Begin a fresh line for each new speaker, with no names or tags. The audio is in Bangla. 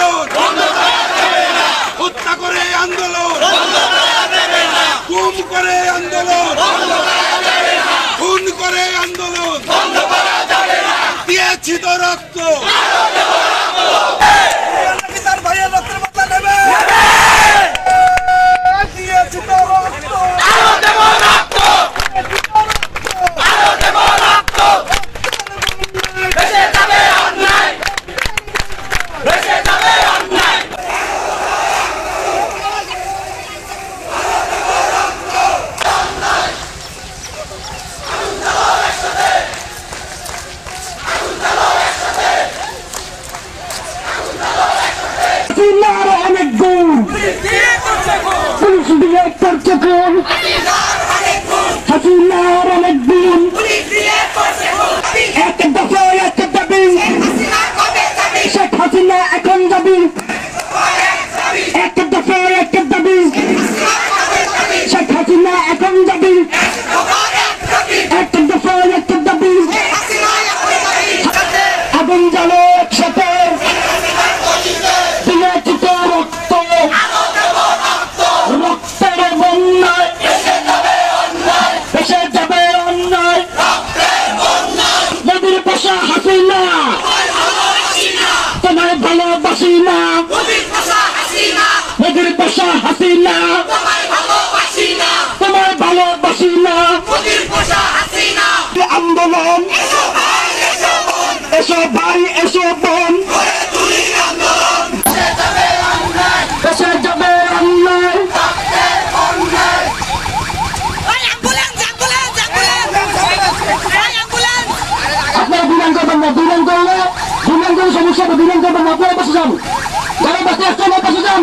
আন্দোলন। হত্যা করে আন্দোলন। গুম করে আন্দোলন। খুন করে আন্দোলন। দিয়েছি তো রক্ত
তার ভাইয়ের রক্তের বদলা নেবে দিয়েছি তো রক্ত
হাসিনার অনেক গুণ পুলিশ দিয়ে করছে খুন হাসিনার অনেক গুণ এক পাশা হাসিনা। তোমার ভালোবাসি না। আন্দোলন। এসো ভাই, এসো বোন। সমস্যা বিমান করবেন আপনারা বসে যান। যারা বাসে আসছেন পাশে যান।